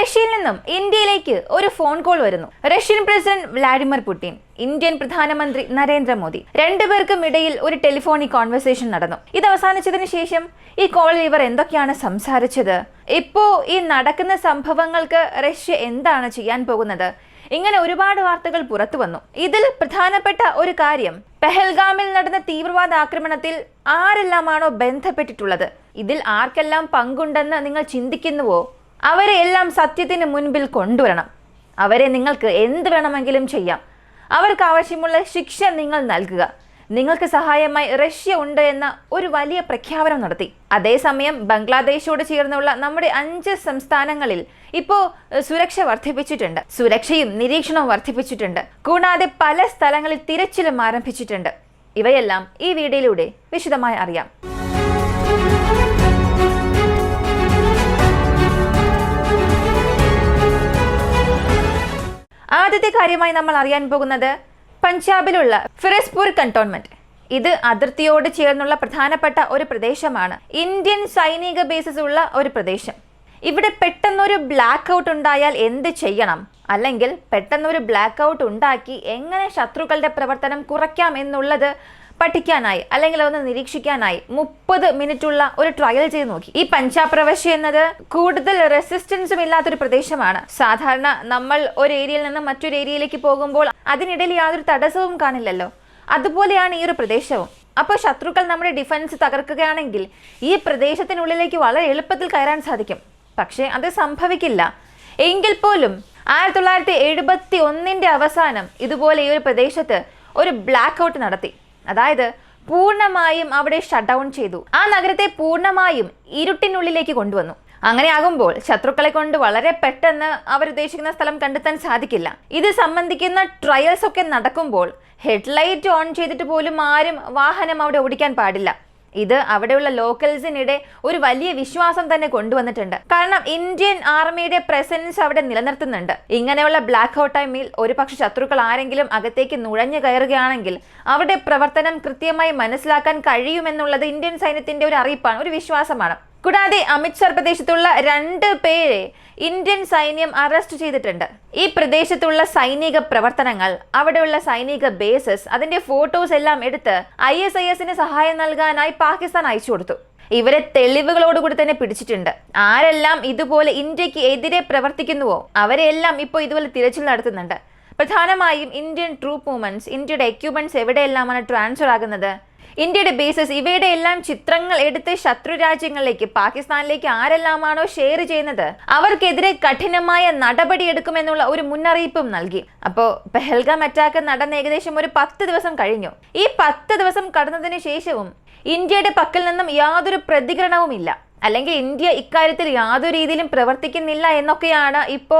റഷ്യയിൽ നിന്നും ഇന്ത്യയിലേക്ക് ഒരു ഫോൺ കോൾ വരുന്നു. Russian president Vladimir Putin Indian പ്രധാനമന്ത്രി നരേന്ദ്രമോദി രണ്ടുപേർക്കും ഇടയിൽ ഒരു ടെലിഫോണിക് കോൺവെർസേഷൻ നടന്നു. ഇത് അവസാനിച്ചതിന് ശേഷം ഈ കോളിൽ ഇവർ എന്തൊക്കെയാണ് സംസാരിച്ചത്? ഇപ്പോ ഈ നടക്കുന്ന സംഭവങ്ങൾക്ക് റഷ്യ എന്താണ് ചെയ്യാൻ പോകുന്നത്? ഇങ്ങനെ ഒരുപാട് വാർത്തകൾ പുറത്തു വന്നു. ഇതിൽ പ്രധാനപ്പെട്ട ഒരു കാര്യം പെഹൽഗാമിൽ നടന്ന തീവ്രവാദ ആക്രമണത്തിൽ ആരെല്ലാമാണോ ബന്ധപ്പെട്ടിട്ടുള്ളത്? ഇതിൽ ആർക്കെല്ലാം പങ്കുണ്ടെന്ന് നിങ്ങൾ ചിന്തിക്കുന്നുവോ? അവരെ എല്ലാം സത്യത്തിന് മുൻപിൽ കൊണ്ടുവരണം. അവരെ നിങ്ങൾക്ക് എന്ത് വേണമെങ്കിലും ചെയ്യാം. അവർക്ക് ആവശ്യമുള്ള ശിക്ഷ നിങ്ങൾ നൽകുക. നിങ്ങൾക്ക് സഹായമായി റഷ്യ ഉണ്ട് എന്ന ഒരു വലിയ പ്രഖ്യാപനം നടത്തി. അതേസമയം ബംഗ്ലാദേശോട് ചേർന്നുള്ള നമ്മുടെ അഞ്ച് സംസ്ഥാനങ്ങളിൽ ഇപ്പോൾ സുരക്ഷ വർദ്ധിപ്പിച്ചിട്ടുണ്ട്. സുരക്ഷയും നിരീക്ഷണവും വർദ്ധിപ്പിച്ചിട്ടുണ്ട്. കൂടാതെ പല സ്ഥലങ്ങളിൽ തിരച്ചിലും ആരംഭിച്ചിട്ടുണ്ട്. ഇവയെല്ലാം ഈ വീഡിയോയിലൂടെ വിശദമായി അറിയാം. ആദ്യത്തെ കാര്യമായി നമ്മൾ അറിയാൻ പോകുന്നത് പഞ്ചാബിലുള്ള ഫിറസ്പൂർ കണ്ടോൺമെന്റ് ഇത് അതിർത്തിയോട് ചേർന്നുള്ള പ്രധാനപ്പെട്ട ഒരു പ്രദേശമാണ്. ഇന്ത്യൻ സൈനിക ബേസസ് ഉള്ള ഒരു പ്രദേശം. ഇവിടെ പെട്ടെന്നൊരു ബ്ലാക്ക് ഔട്ട് ഉണ്ടായാൽ എന്ത് ചെയ്യണം? അല്ലെങ്കിൽ പെട്ടെന്നൊരു ബ്ലാക്ക് ഔട്ട് ഉണ്ടാക്കി എങ്ങനെ ശത്രുക്കളുടെ പ്രവർത്തനം കുറയ്ക്കാം എന്നുള്ളത് പഠിക്കാനായി അല്ലെങ്കിൽ അതൊന്ന് നിരീക്ഷിക്കാനായി മുപ്പത് മിനിറ്റുള്ള ഒരു ട്രയൽ ചെയ്ത് നോക്കി. ഈ പഞ്ചാപ്രവശ്യ എന്നത് കൂടുതൽ റെസിസ്റ്റൻസും ഇല്ലാത്തൊരു പ്രദേശമാണ്. സാധാരണ നമ്മൾ ഒരു ഏരിയയിൽ നിന്ന് മറ്റൊരു ഏരിയയിലേക്ക് പോകുമ്പോൾ അതിനിടയിൽ യാതൊരു തടസ്സവും കാണില്ലല്ലോ. അതുപോലെയാണ് ഈ ഒരു പ്രദേശവും. അപ്പോൾ ശത്രുക്കൾ നമ്മുടെ ഡിഫൻസ് തകർക്കുകയാണെങ്കിൽ ഈ പ്രദേശത്തിനുള്ളിലേക്ക് വളരെ എളുപ്പത്തിൽ കയറാൻ സാധിക്കും. പക്ഷേ അത് സംഭവിക്കില്ല. എങ്കിൽ പോലും ആയിരത്തി തൊള്ളായിരത്തി എഴുപത്തി ഒന്നിന്റെ അവസാനം ഇതുപോലെ ഈ ഒരു പ്രദേശത്ത് ഒരു ബ്ലാക്ക് ഔട്ട് നടത്തി. അതായത് പൂർണമായും അവിടെ ഷട്ട് ഡൗൺ ചെയ്തു. ആ നഗരത്തെ പൂർണമായും ഇരുട്ടിനുള്ളിലേക്ക് കൊണ്ടുവന്നു. അങ്ങനെ ആകുമ്പോൾ ശത്രുക്കളെ കൊണ്ട് വളരെ പെട്ടെന്ന് അവർ ഉദ്ദേശിക്കുന്ന സ്ഥലം കണ്ടെത്താൻ സാധിക്കില്ല. ഇത് സംബന്ധിക്കുന്ന ട്രയൽസ് ഒക്കെ നടക്കുമ്പോൾ ഹെഡ്ലൈറ്റ് ഓൺ ചെയ്തിട്ട് പോലും ആരും വാഹനം അവിടെ ഓടിക്കാൻ പാടില്ല. ഇത് അവിടെയുള്ള ലോക്കൽസിനിടെ ഒരു വലിയ വിശ്വാസം തന്നെ കൊണ്ടുവന്നിട്ടുണ്ട്. കാരണം ഇന്ത്യൻ ആർമിയുടെ പ്രസൻസ് അവിടെ നിലനിർത്തുന്നുണ്ട്. ഇങ്ങനെയുള്ള ബ്ലാക്ക് ഔട്ട് ടൈമിൽ ഒരുപക്ഷെ ശത്രുക്കൾ ആരെങ്കിലും അകത്തേക്ക് നുഴഞ്ഞു കയറുകയാണെങ്കിൽ അവരുടെ പ്രവർത്തനം കൃത്യമായി മനസ്സിലാക്കാൻ കഴിയുമെന്നുള്ളത് ഇന്ത്യൻ സൈന്യത്തിന്റെ ഒരു അറിയിപ്പാണ് ഒരു വിശ്വാസമാണ്. കൂടാതെ അമിത്ഷാ പ്രദേശത്തുള്ള രണ്ട് പേരെ ഇന്ത്യൻ സൈന്യം അറസ്റ്റ് ചെയ്തിട്ടുണ്ട്. ഈ പ്രദേശത്തുള്ള സൈനിക പ്രവർത്തനങ്ങൾ അവിടെയുള്ള സൈനിക ബേസസ് അതിന്റെ ഫോട്ടോസ് എല്ലാം എടുത്ത് ഐ എസ് ഐ എസിന് സഹായം നൽകാനായി പാകിസ്ഥാൻ അയച്ചു കൊടുത്തു. ഇവരെ തെളിവുകളോടുകൂടി തന്നെ പിടിച്ചിട്ടുണ്ട്. ആരെല്ലാം ഇതുപോലെ ഇന്ത്യയ്ക്ക് എതിരെ പ്രവർത്തിക്കുന്നുവോ അവരെല്ലാം ഇപ്പോൾ ഇതുപോലെ തിരച്ചിൽ നടത്തുന്നുണ്ട്. പ്രധാനമായും ഇന്ത്യൻ ട്രൂപ്പ് മൂവ്മെന്റ്സ് ഇന്ത്യയുടെ എക്യുപ്മെന്റ്സ് എവിടെയെല്ലാമാണ് ട്രാൻസ്ഫർ ആകുന്നത് ഇന്ത്യയുടെ ബേസസ് ഇവയുടെ എല്ലാം ചിത്രങ്ങൾ എടുത്ത് ശത്രു രാജ്യങ്ങളിലേക്ക് പാകിസ്ഥാനിലേക്ക് ആരെല്ലാമാണോ ഷെയർ ചെയ്യുന്നത്? അവർക്കെതിരെ കഠിനമായ നടപടി എടുക്കുമെന്നുള്ള ഒരു മുന്നറിയിപ്പും നൽകി. അപ്പോ പെഹൽഗാം അറ്റാക്ക് നടന്ന ഏകദേശം ഒരു പത്ത് ദിവസം കഴിഞ്ഞു. ഈ പത്ത് ദിവസം കടന്നതിന് ശേഷവും ഇന്ത്യയുടെ പക്കൽ നിന്നും യാതൊരു പ്രതികരണവുമില്ല അല്ലെങ്കിൽ ഇന്ത്യ ഇക്കാര്യത്തിൽ യാതൊരു രീതിയിലും പ്രവർത്തിക്കുന്നില്ല എന്നൊക്കെയാണ് ഇപ്പോ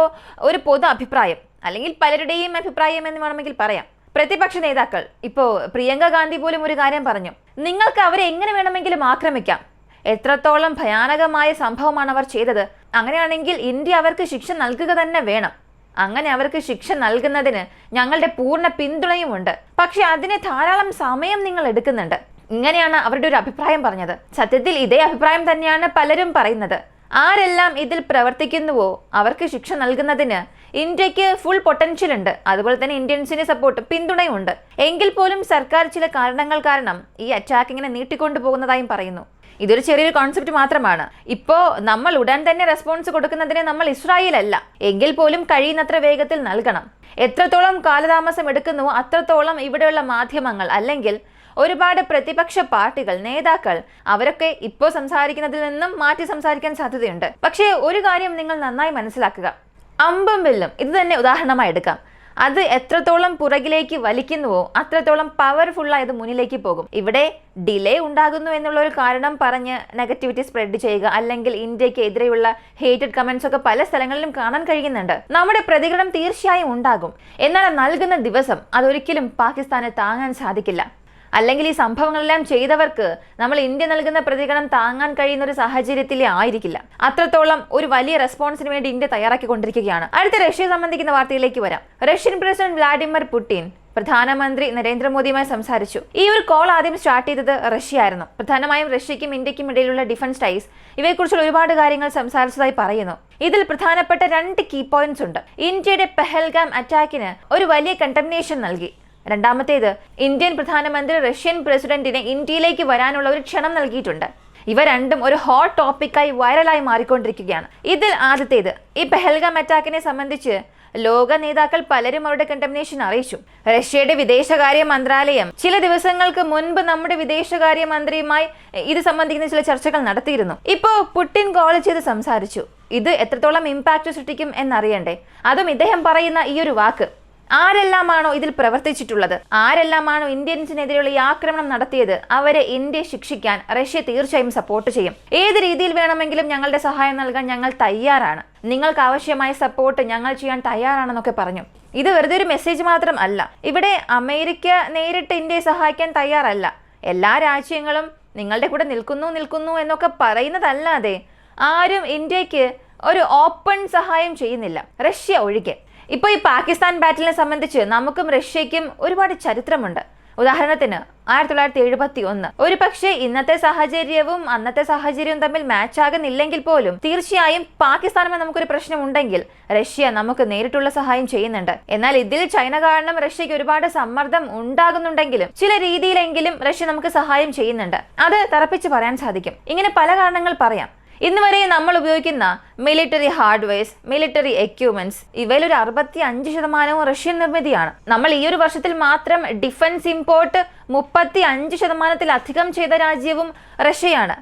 ഒരു പൊതു അഭിപ്രായം. അല്ലെങ്കിൽ പലരുടെയും അഭിപ്രായം എന്ന് വേണമെങ്കിൽ പറയാം. പ്രതിപക്ഷ നേതാക്കൾ ഇപ്പോ പ്രിയങ്ക ഗാന്ധി പോലും ഒരു കാര്യം പറഞ്ഞു. നിങ്ങൾക്ക് അവരെ എങ്ങനെ വേണമെങ്കിലും ആക്രമിക്കാം? എത്രത്തോളം ഭയാനകമായ സംഭവമാണ് അവർ ചെയ്തത്. അങ്ങനെയാണെങ്കിൽ ഇന്ത്യ അവർക്ക് ശിക്ഷ നൽകുക തന്നെ വേണം. അങ്ങനെ അവർക്ക് ശിക്ഷ നൽകുന്നതിന് ഞങ്ങളുടെ പൂർണ പിന്തുണയുമുണ്ട്. പക്ഷെ അതിന് ധാരാളം സമയം നിങ്ങൾ എടുക്കുന്നുണ്ട്. ഇങ്ങനെയാണ് അവരുടെ ഒരു അഭിപ്രായം പറഞ്ഞത്. സത്യത്തിൽ ഇതേ അഭിപ്രായം തന്നെയാണ് പലരും പറയുന്നത്. ആരെല്ലാം ഇതിൽ പ്രവർത്തിക്കുന്നുവോ അവർക്ക് ശിക്ഷ നൽകുന്നതിന് ഇന്ത്യയ്ക്ക് ഫുൾ പൊട്ടൻഷ്യൽ ഉണ്ട്. അതുപോലെ തന്നെ ഇന്ത്യൻസിന്റെ സപ്പോർട്ട് പിന്തുണയും ഉണ്ട് എങ്കിൽ പോലും സർക്കാർ ചില കാരണങ്ങൾ കാരണം ഈ അറ്റാക്ക് ഇങ്ങനെ നീട്ടിക്കൊണ്ടു പോകുന്നതായും പറയുന്നു. ഇതൊരു ചെറിയൊരു കോൺസെപ്റ്റ് മാത്രമാണ്. ഇപ്പോ നമ്മൾ ഉടൻ തന്നെ റെസ്പോൺസ് കൊടുക്കുന്നതിന് നമ്മൾ ഇസ്രായേൽ അല്ല എങ്കിൽ പോലും കഴിയുന്നത്ര വേഗത്തിൽ നൽകണം. എത്രത്തോളം കാലതാമസം എടുക്കുന്നു അത്രത്തോളം ഇവിടെയുള്ള മാധ്യമങ്ങൾ അല്ലെങ്കിൽ ഒരുപാട് പ്രതിപക്ഷ പാർട്ടികൾ നേതാക്കൾ അവരൊക്കെ ഇപ്പോൾ സംസാരിക്കുന്നതിൽ നിന്നും മാറ്റി സംസാരിക്കാൻ സാധ്യതയുണ്ട്. പക്ഷേ ഒരു കാര്യം നിങ്ങൾ നന്നായി മനസ്സിലാക്കുക. അമ്പും വില്ലും. ഇത് തന്നെ ഉദാഹരണമായി എടുക്കാം. അത് എത്രത്തോളം പുറകിലേക്ക് വലിക്കുന്നുവോ അത്രത്തോളം പവർഫുള്ളായി അത് മുന്നിലേക്ക് പോകും. ഇവിടെ ഡിലേ ഉണ്ടാകുന്നു എന്നുള്ള ഒരു കാരണം പറഞ്ഞ് നെഗറ്റിവിറ്റി സ്പ്രെഡ് ചെയ്യുക അല്ലെങ്കിൽ ഇന്ത്യയ്ക്ക് എതിരെയുള്ള ഹേറ്റഡ് കമന്റ്സ് ഒക്കെ പല സ്ഥലങ്ങളിലും കാണാൻ കഴിയുന്നുണ്ട്. നമ്മുടെ പ്രതികരണം തീർച്ചയായും ഉണ്ടാകും. എന്നാൽ നൽകുന്ന ദിവസം അതൊരിക്കലും പാകിസ്ഥാന് താങ്ങാൻ സാധിക്കില്ല. അല്ലെങ്കിൽ ഈ സംഭവങ്ങളെല്ലാം ചെയ്തവർക്ക് നമ്മൾ ഇന്ത്യ നൽകുന്ന പ്രതികരണം താങ്ങാൻ കഴിയുന്ന ഒരു സാഹചര്യത്തിലേ ആയിരിക്കില്ല. അത്രത്തോളം ഒരു വലിയ റെസ്പോൺസിന് വേണ്ടി ഇന്ത്യ തയ്യാറാക്കി കൊണ്ടിരിക്കുകയാണ് അടുത്ത റഷ്യ സംബന്ധിക്കുന്ന വാർത്തയിലേക്ക് വരാം. റഷ്യൻ പ്രസിഡന്റ് വ്ളാഡിമിർ പുടിൻ പ്രധാനമന്ത്രി നരേന്ദ്രമോദിയുമായി സംസാരിച്ചു. ഈ ഒരു കോൾ ആദ്യം സ്റ്റാർട്ട് ചെയ്തത് റഷ്യ ആയിരുന്നു പ്രധാനമായും റഷ്യയ്ക്കും ഇന്ത്യക്കും ഇടയിലുള്ള ഡിഫൻസ് ടൈസ് ഇവയെക്കുറിച്ചുള്ള ഒരുപാട് കാര്യങ്ങൾ സംസാരിച്ചതായി പറയുന്നു. ഇതിൽ പ്രധാനപ്പെട്ട രണ്ട് കീ പോയിന്റ്സ് ഉണ്ട്. ഇന്ത്യയുടെ പെഹൽഗാം അറ്റാക്കിന് ഒരു വലിയ കണ്ടംനേഷൻ നൽകി. രണ്ടാമത്തേത് ഇന്ത്യൻ പ്രധാനമന്ത്രി റഷ്യൻ പ്രസിഡന്റിനെ ഇന്ത്യയിലേക്ക് വരാനുള്ള ഒരു ക്ഷണം നൽകിയിട്ടുണ്ട്. ഇവ രണ്ടും ഒരു ഹോട്ട് ടോപ്പിക്കായി വൈറലായി മാറിക്കൊണ്ടിരിക്കുകയാണ്. ഇതിൽ ആദ്യത്തേത് ഈ പെഹൽഗാം അറ്റാക്കിനെ സംബന്ധിച്ച് ലോക നേതാക്കൾ പലരും അവരുടെ കണ്ടമിനേഷൻ അറിയിച്ചു. റഷ്യയുടെ വിദേശകാര്യ മന്ത്രാലയം ചില ദിവസങ്ങൾക്ക് മുൻപ് നമ്മുടെ വിദേശകാര്യ മന്ത്രിയുമായി ഇത് സംബന്ധിക്കുന്ന ചില ചർച്ചകൾ നടത്തിയിരുന്നു. ഇപ്പോ പുടിൻ കോൾ ചെയ്ത് സംസാരിച്ചു. ഇത് എത്രത്തോളം ഇമ്പാക്ട് സൃഷ്ടിക്കും എന്നറിയണ്ടേ. അതും ഇദ്ദേഹം പറയുന്ന ഈ ഒരു വാക്ക് ആരെല്ലാമാണോ ഇതിൽ പ്രവർത്തിച്ചിട്ടുള്ളത്? ആരെല്ലാമാണോ ഇന്ത്യൻസിനെതിരെയുള്ള ഈ ആക്രമണം നടത്തിയത്? അവരെ ഇന്ത്യ ശിക്ഷിക്കാൻ റഷ്യ തീർച്ചയായും സപ്പോർട്ട് ചെയ്യും. ഏത് രീതിയിൽ വേണമെങ്കിലും ഞങ്ങളുടെ സഹായം നൽകാൻ ഞങ്ങൾ തയ്യാറാണ്. നിങ്ങൾക്ക് ആവശ്യമായ സപ്പോർട്ട് ഞങ്ങൾ ചെയ്യാൻ തയ്യാറാണെന്നൊക്കെ പറഞ്ഞു. ഇത് വെറുതെ ഒരു മെസ്സേജ് മാത്രം അല്ല. ഇവിടെ അമേരിക്ക നേരിട്ട് ഇന്ത്യയെ സഹായിക്കാൻ തയ്യാറല്ല. എല്ലാ രാജ്യങ്ങളും നിങ്ങളുടെ കൂടെ നിൽക്കുന്നു നിൽക്കുന്നു എന്നൊക്കെ പറയുന്നതല്ലാതെ ആരും ഇന്ത്യയ്ക്ക് ഒരു ഓപ്പൺ സഹായം ചെയ്യുന്നില്ല. റഷ്യ ഒഴികെ. ഇപ്പോൾ ഈ പാകിസ്ഥാൻ ബാറ്റിലിനെ സംബന്ധിച്ച് നമുക്കും റഷ്യയ്ക്കും ഒരുപാട് ചരിത്രമുണ്ട്. ഉദാഹരണത്തിന് ആയിരത്തി തൊള്ളായിരത്തി എഴുപത്തി ഒന്ന് ഒരു പക്ഷേ ഇന്നത്തെ സാഹചര്യവും അന്നത്തെ സാഹചര്യവും തമ്മിൽ മാച്ച് ആകുന്നില്ലെങ്കിൽ പോലും തീർച്ചയായും പാകിസ്ഥാനുമായി നമുക്കൊരു പ്രശ്നം ഉണ്ടെങ്കിൽ റഷ്യ നമുക്ക് നേരിട്ടുള്ള സഹായം ചെയ്യുന്നുണ്ട്. എന്നാൽ ഇതിൽ ചൈന കാരണം റഷ്യക്ക് ഒരുപാട് സമ്മർദ്ദം ഉണ്ടാകുന്നുണ്ടെങ്കിലും ചില രീതിയിലെങ്കിലും റഷ്യ നമുക്ക് സഹായം ചെയ്യുന്നുണ്ട്. അത് തറപ്പിച്ച് പറയാൻ സാധിക്കും. ഇങ്ങനെ പല കാരണങ്ങൾ പറയാം. ഇന്ന് വരെ നമ്മൾ ഉപയോഗിക്കുന്ന മിലിറ്ററി ഹാർഡ്വെയർസ് മിലിറ്ററി എക്യുപ്മെന്റ്സ് ഇവയിൽ ഒരു അറുപത്തി അഞ്ച് ശതമാനവും റഷ്യൻ നിർമ്മിതിയാണ്. നമ്മൾ ഈ ഒരു വർഷത്തിൽ മാത്രം ഡിഫൻസ് ഇമ്പോർട്ട് മുപ്പത്തി അഞ്ച് ശതമാനത്തിലധികം ചെയ്ത രാജ്യവും റഷ്യയാണ്.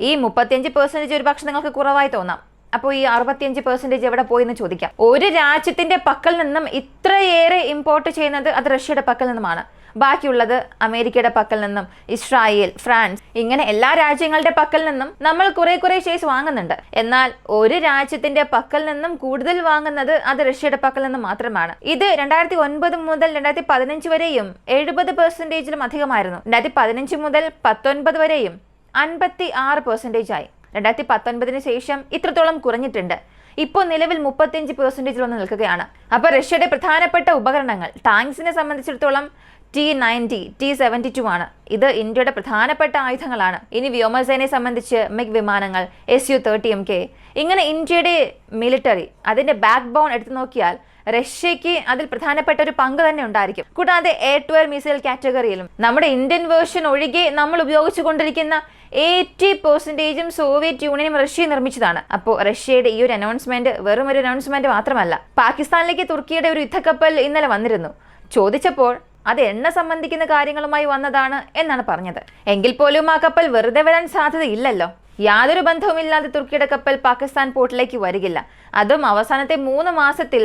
ഈ മുപ്പത്തിയഞ്ച് പെർസെന്റേജ് ഒരു പക്ഷെ നിങ്ങൾക്ക് കുറവായി തോന്നാം. അപ്പോൾ ഈ അറുപത്തിയഞ്ച് പെർസെന്റേജ് എവിടെ പോയി എന്ന് ചോദിക്കാം. ഒരു രാജ്യത്തിന്റെ പക്കൽ നിന്നും ഇത്രയേറെ ഇമ്പോർട്ട് ചെയ്യുന്നത് അത് റഷ്യയുടെ പക്കൽ നിന്നുമാണ്. ബാക്കിയുള്ളത് അമേരിക്കയുടെ പക്കൽ നിന്നും ഇസ്രായേൽ ഫ്രാൻസ് ഇങ്ങനെ എല്ലാ രാജ്യങ്ങളുടെ പക്കൽ നിന്നും നമ്മൾ കുറെ കുറെ ഷെയർസ് വാങ്ങുന്നുണ്ട്. എന്നാൽ ഒരു രാജ്യത്തിന്റെ പക്കൽ നിന്നും കൂടുതൽ വാങ്ങുന്നത് അത് റഷ്യയുടെ പക്കൽ നിന്നും മാത്രമാണ്. ഇത് രണ്ടായിരത്തി ഒൻപത് മുതൽ രണ്ടായിരത്തി പതിനഞ്ച് വരെയും എഴുപത് പെർസെന്റേജിലും അധികമായിരുന്നു. രണ്ടായിരത്തി പതിനഞ്ച് മുതൽ പത്തൊൻപത് വരെയും അൻപത്തി ആറ് പെർസെന്റേജ് ആയി. രണ്ടായിരത്തി പത്തൊൻപതിന് ശേഷം ഇത്രത്തോളം കുറഞ്ഞിട്ടുണ്ട്. ഇപ്പോൾ നിലവിൽ മുപ്പത്തിയഞ്ച് പെർസെന്റേജിൽ വന്ന് നിൽക്കുകയാണ്. അപ്പോൾ റഷ്യയുടെ പ്രധാനപ്പെട്ട ഉപകരണങ്ങൾ ടാങ്ക്സിനെ സംബന്ധിച്ചിടത്തോളം T ninety T seventy two ആണ്. ഇത് ഇന്ത്യയുടെ പ്രധാനപ്പെട്ട ആയുധങ്ങളാണ്. ഇനി വ്യോമസേനയെ സംബന്ധിച്ച് മിഗ് വിമാനങ്ങൾ S U thirty M K ഇങ്ങനെ ഇന്ത്യയുടെ മിലിറ്ററി അതിന്റെ ബാക്ക് ബോൺ എടുത്തു നോക്കിയാൽ റഷ്യയ്ക്ക് അതിൽ പ്രധാനപ്പെട്ട ഒരു പങ്ക് തന്നെ ഉണ്ടായിരിക്കും. കൂടാതെ എ ടു എയർ മിസൈൽ കാറ്റഗറിയിലും നമ്മുടെ ഇന്ത്യൻ വേർഷൻ ഒഴികെ നമ്മൾ ഉപയോഗിച്ചു കൊണ്ടിരിക്കുന്ന എയ്റ്റി പെർസെന്റേജും സോവിയറ്റ് യൂണിയനും റഷ്യ നിർമ്മിച്ചതാണ്. അപ്പോൾ റഷ്യയുടെ ഈ ഒരു അനൗൺസ്മെന്റ് വെറും ഒരു അനൗൺസ്മെന്റ് മാത്രമല്ല. പാകിസ്ഥാനിലേക്ക് തുർക്കിയുടെ ഒരു യുദ്ധക്കപ്പൽ ഇന്നലെ വന്നിരുന്നു. ചോദിച്ചപ്പോൾ അത് എണ്ണ സംബന്ധിക്കുന്ന കാര്യങ്ങളുമായി വന്നതാണ് എന്നാണ് പറഞ്ഞത്. എങ്കിൽ പോലും ആ കപ്പൽ വെറുതെ വരാൻ സാധ്യതയില്ലല്ലോ. യാതൊരു ബന്ധവുമില്ലാതെ തുർക്കിയുടെ കപ്പൽ പാകിസ്ഥാൻ പോർട്ടിലേക്ക് വരികില്ല. അതും അവസാനത്തെ മൂന്ന് മാസത്തിൽ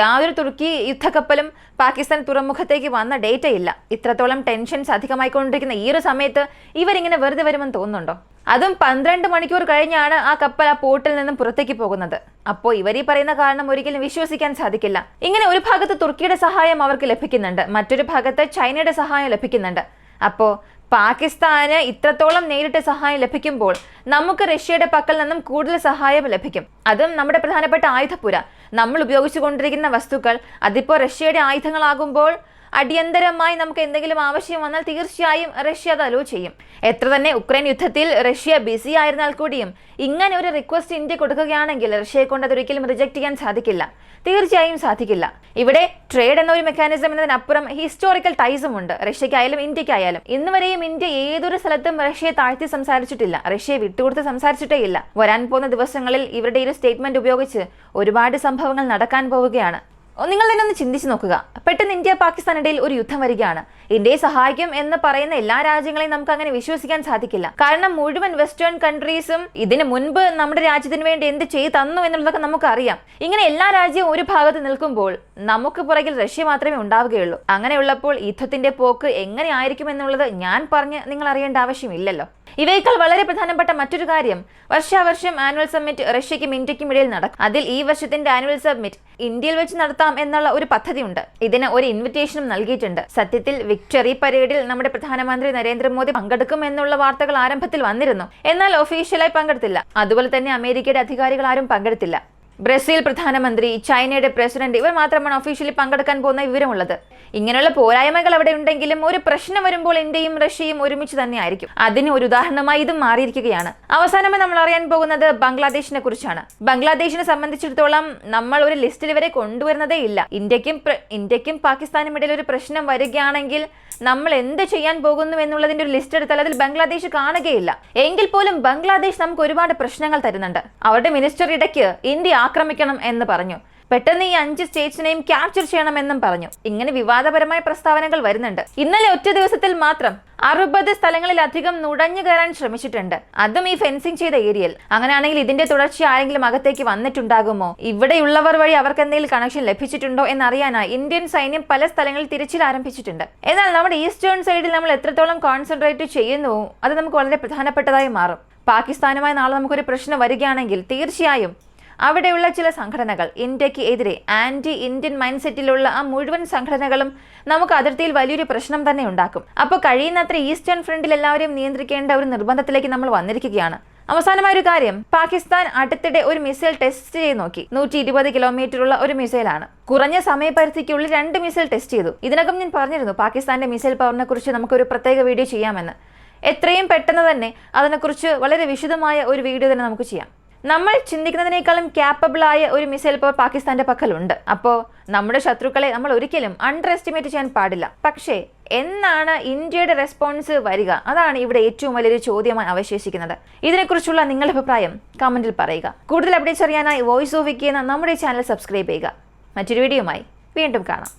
യാതൊരു തുർക്കി യുദ്ധക്കപ്പലും പാകിസ്ഥാൻ തുറമുഖത്തേക്ക് വന്ന ഡേറ്റ ഇല്ല ഇത്രത്തോളം ടെൻഷൻസ് അധികമായിക്കൊണ്ടിരിക്കുന്ന ഈ ഒരു സമയത്ത് ഇവരിങ്ങനെ വെറുതെ വരുമെന്ന് തോന്നുന്നുണ്ടോ? അതും പന്ത്രണ്ട് മണിക്കൂർ കഴിഞ്ഞാണ് ആ കപ്പൽ ആ പോർട്ടിൽ നിന്നും പുറത്തേക്ക് പോകുന്നത്. അപ്പോൾ ഇവർ ഈ പറയുന്ന കാരണം ഒരിക്കലും വിശ്വസിക്കാൻ സാധിക്കില്ല. ഇങ്ങനെ ഒരു ഭാഗത്ത് തുർക്കിയുടെ സഹായം അവർക്ക് ലഭിക്കുന്നുണ്ട്. മറ്റൊരു ഭാഗത്ത് ചൈനയുടെ സഹായം ലഭിക്കുന്നുണ്ട്. അപ്പോൾ പാകിസ്ഥാന് ഇത്രത്തോളം നേരിട്ട് സഹായം ലഭിക്കുമ്പോൾ നമുക്ക് റഷ്യയുടെ പക്കൽ നിന്നും കൂടുതൽ സഹായം ലഭിക്കും. അതും നമ്മുടെ പ്രധാനപ്പെട്ട ആയുധപ്പുര. നമ്മൾ ഉപയോഗിച്ചു കൊണ്ടിരിക്കുന്ന വസ്തുക്കൾ അതിപ്പോൾ റഷ്യയുടെ ആയുധങ്ങളാകുമ്പോൾ അടിയന്തരമായി നമുക്ക് എന്തെങ്കിലും ആവശ്യം വന്നാൽ തീർച്ചയായും റഷ്യ അത് അലോ ചെയ്യും. എത്ര തന്നെ ഉക്രൈൻ യുദ്ധത്തിൽ റഷ്യ ബിസി ആയിരുന്നാൽ കൂടിയും ഇങ്ങനെ ഒരു റിക്വസ്റ്റ് ഇന്ത്യ കൊടുക്കുകയാണെങ്കിൽ റഷ്യയെ കൊണ്ട് അതൊരിക്കലും റിജക്ട് ചെയ്യാൻ സാധിക്കില്ല. തീർച്ചയായും സാധിക്കില്ല. ഇവിടെ ട്രേഡ് എന്ന ഒരു മെക്കാനിസം എന്നതിനപ്പുറം ഹിസ്റ്റോറിക്കൽ ടൈസും ഉണ്ട്. റഷ്യക്കായാലും ഇന്ത്യക്കായാലും. ഇന്ന് വരെയും ഇന്ത്യ ഏതൊരു സ്ഥലത്തും റഷ്യയെ താഴ്ത്തി സംസാരിച്ചിട്ടില്ല. റഷ്യയെ വിട്ടുകൊടുത്ത് സംസാരിച്ചിട്ടേ ഇല്ല. വരാൻ പോകുന്ന ദിവസങ്ങളിൽ ഇവരുടെ ഈ ഒരു സ്റ്റേറ്റ്മെന്റ് ഉപയോഗിച്ച് ഒരുപാട് സംഭവങ്ങൾ നടക്കാൻ പോവുകയാണ്. നിങ്ങൾ തന്നെ ഒന്ന് ചിന്തിച്ചു നോക്കുക. പെട്ടെന്ന് ഇന്ത്യ പാകിസ്ഥാൻ ഇടയിൽ ഒരു യുദ്ധം വരികയാണ്. ഇന്ത്യയെ സഹായിക്കും എന്ന് പറയുന്ന എല്ലാ രാജ്യങ്ങളെയും നമുക്ക് അങ്ങനെ വിശ്വസിക്കാൻ സാധിക്കില്ല. കാരണം മുഴുവൻ വെസ്റ്റേൺ കൺട്രീസും ഇതിന് മുൻപ് നമ്മുടെ രാജ്യത്തിന് വേണ്ടി എന്ത് ചെയ്തു തന്നു എന്നുള്ളതൊക്കെ നമുക്ക് അറിയാം ഇങ്ങനെ എല്ലാ രാജ്യവും ഒരു ഭാഗത്ത് നിൽക്കുമ്പോൾ നമുക്ക് പുറകിൽ റഷ്യ മാത്രമേ ഉണ്ടാവുകയുള്ളൂ. അങ്ങനെയുള്ളപ്പോൾ യുദ്ധത്തിന്റെ പോക്ക് എങ്ങനെയായിരിക്കും എന്നുള്ളത് ഞാൻ പറഞ്ഞ് നിങ്ങൾ അറിയേണ്ട ആവശ്യമില്ലല്ലോ. ഇവയേക്കാൾ വളരെ പ്രധാനപ്പെട്ട മറ്റൊരു കാര്യം. വർഷാവർഷം ആനുവൽ സമ്മിറ്റ് റഷ്യയ്ക്കും ഇന്ത്യക്കും ഇടയിൽ നടക്കും. അതിൽ ഈ വർഷത്തിന്റെ ആനുവൽ സമ്മിറ്റ് ഇന്ത്യയിൽ വെച്ച് നടത്താം എന്നുള്ള ഒരു പദ്ധതിയുണ്ട്. ഇതിന് ഒരു ഇൻവിറ്റേഷനും നൽകിയിട്ടുണ്ട്. സത്യത്തിൽ വിക്ടറി പരേഡിൽ നമ്മുടെ പ്രധാനമന്ത്രി നരേന്ദ്രമോദി പങ്കെടുക്കും എന്നുള്ള വാർത്തകൾ ആരംഭത്തിൽ വന്നിരുന്നു. എന്നാൽ ഒഫീഷ്യലായി പങ്കെടുത്തില്ല. അതുപോലെ തന്നെ അമേരിക്കയുടെ അധികാരികൾ ആരും പങ്കെടുത്തില്ല. ബ്രസീൽ പ്രധാനമന്ത്രി ചൈനയുടെ പ്രസിഡന്റ് ഇവർ മാത്രമാണ് ഒഫീഷ്യലി പങ്കെടുക്കാൻ പോകുന്ന വിവരമുള്ളത്. ഇങ്ങനെയുള്ള പോരായ്മകൾ അവിടെ ഉണ്ടെങ്കിലും ഒരു പ്രശ്നം വരുമ്പോൾ ഇന്ത്യയും റഷ്യയും ഒരുമിച്ച് തന്നെ ആയിരിക്കും അതിന് ഒരു ഉദാഹരണമായി ഇതും മാറിയിരിക്കുകയാണ്. അവസാനമായി നമ്മൾ അറിയാൻ പോകുന്നത് ബംഗ്ലാദേശിനെ കുറിച്ചാണ്. ബംഗ്ലാദേശിനെ സംബന്ധിച്ചിടത്തോളം നമ്മൾ ഒരു ലിസ്റ്റിൽ വരെ കൊണ്ടുവരുന്നതേ ഇല്ല. ഇന്ത്യക്കും ഇന്ത്യക്കും പാകിസ്ഥാനും ഇടയിൽ ഒരു പ്രശ്നം വരികയാണെങ്കിൽ നമ്മൾ എന്ത് ചെയ്യാൻ പോകുന്നു എന്നുള്ളതിന്റെ ഒരു ലിസ്റ്റ് എടുത്താൽ അതിൽ ബംഗ്ലാദേശ് കാണുകയില്ല. എങ്കിൽ പോലും ബംഗ്ലാദേശ് നമുക്ക് ഒരുപാട് പ്രശ്നങ്ങൾ തരുന്നുണ്ട്. അവരുടെ മിനിസ്റ്റർ ഇടയ്ക്ക് ഇന്ത്യ ആക്രമിക്കണം എന്ന് പറഞ്ഞു. പെട്ടെന്ന് ഈ അഞ്ച് സ്റ്റേറ്റ്സിനെയും ക്യാപ്ചർ ചെയ്യണമെന്നും പറഞ്ഞു. ഇങ്ങനെ വിവാദപരമായ പ്രസ്താവനകൾ വരുന്നുണ്ട്. ഇന്നലെ ഒറ്റ ദിവസത്തിൽ മാത്രം അറുപത് സ്ഥലങ്ങളിലധികം നുടഞ്ഞു കയറാൻ ശ്രമിച്ചിട്ടുണ്ട്. അതും ഈ ഫെൻസിങ് ചെയ്ത ഏരിയയിൽ. അങ്ങനെയാണെങ്കിൽ ഇതിന്റെ തുടർച്ച ആരെങ്കിലും അകത്തേക്ക് വന്നിട്ടുണ്ടാകുമോ? ഇവിടെയുള്ളവർ വഴി അവർക്ക് എന്തെങ്കിലും കണക്ഷൻ ലഭിച്ചിട്ടുണ്ടോ എന്നറിയാനായി ഇന്ത്യൻ സൈന്യം പല സ്ഥലങ്ങളിൽ തിരച്ചിൽ ആരംഭിച്ചിട്ടുണ്ട്. എന്നാൽ നമ്മുടെ ഈസ്റ്റേൺ സൈഡിൽ നമ്മൾ എത്രത്തോളം കോൺസെൻട്രേറ്റ് ചെയ്യുന്നു അത് നമുക്ക് വളരെ പ്രധാനപ്പെട്ടതായി മാറും. പാകിസ്ഥാനുമായി നാളെ നമുക്കൊരു പ്രശ്നം വരികയാണെങ്കിൽ തീർച്ചയായും അവിടെയുള്ള ചില സംഘടനകൾ ഇന്ത്യയ്ക്ക് എതിരെ ആന്റി ഇന്ത്യൻ മൈൻഡ് സെറ്റിലുള്ള ആ മുഴുവൻ സംഘടനകളും നമുക്ക് അതിർത്തിയിൽ വലിയൊരു പ്രശ്നം തന്നെ ഉണ്ടാക്കും. അപ്പോൾ കഴിയുന്നത്ര ഈസ്റ്റേൺ ഫ്രണ്ടിൽ എല്ലാവരെയും നിയന്ത്രിക്കേണ്ട ഒരു നിർബന്ധത്തിലേക്ക് നമ്മൾ വന്നിരിക്കുകയാണ്. അവസാനമായ ഒരു കാര്യം പാകിസ്ഥാൻ അടുത്തിടെ ഒരു മിസൈൽ ടെസ്റ്റ് ചെയ്ത് നോക്കി. നൂറ്റി ഇരുപത് കിലോമീറ്റർ ഉള്ള ഒരു മിസൈലാണ് കുറഞ്ഞ സമയപരിധിക്കുള്ളിൽ രണ്ട് മിസൈൽ ടെസ്റ്റ് ചെയ്തു. ഇതിനകം ഞാൻ പറഞ്ഞിരുന്നു പാകിസ്ഥാന്റെ മിസൈൽ പവറിനെ കുറിച്ച് നമുക്കൊരു പ്രത്യേക വീഡിയോ ചെയ്യാമെന്ന്. എത്രയും പെട്ടെന്ന് തന്നെ അതിനെക്കുറിച്ച് വളരെ വിശദമായ ഒരു വീഡിയോ തന്നെ നമുക്ക് ചെയ്യാം. നമ്മൾ ചിന്തിക്കുന്നതിനേക്കാളും ക്യാപ്പബിൾ ആയ ഒരു മിസൈൽ ഇപ്പോൾ പാകിസ്ഥാന്റെ പക്കലുണ്ട്. അപ്പോൾ നമ്മുടെ ശത്രുക്കളെ നമ്മൾ ഒരിക്കലും അണ്ടർ എസ്റ്റിമേറ്റ് ചെയ്യാൻ പാടില്ല. പക്ഷേ എന്നാണ് ഇന്ത്യയുടെ റെസ്പോൺസ് വരിക? അതാണ് ഇവിടെ ഏറ്റവും വലിയൊരു ചോദ്യമായി അവശേഷിക്കുന്നത്. ഇതിനെക്കുറിച്ചുള്ള നിങ്ങളുടെ അഭിപ്രായം കമന്റിൽ പറയുക. കൂടുതൽ അപ്ഡേറ്റ്സ് അറിയാനായി വോയിസ് ഓഫ് എന്ന നമ്മുടെ ചാനൽ സബ്സ്ക്രൈബ് ചെയ്യുക. മറ്റൊരു വീഡിയോയുമായി വീണ്ടും കാണാം.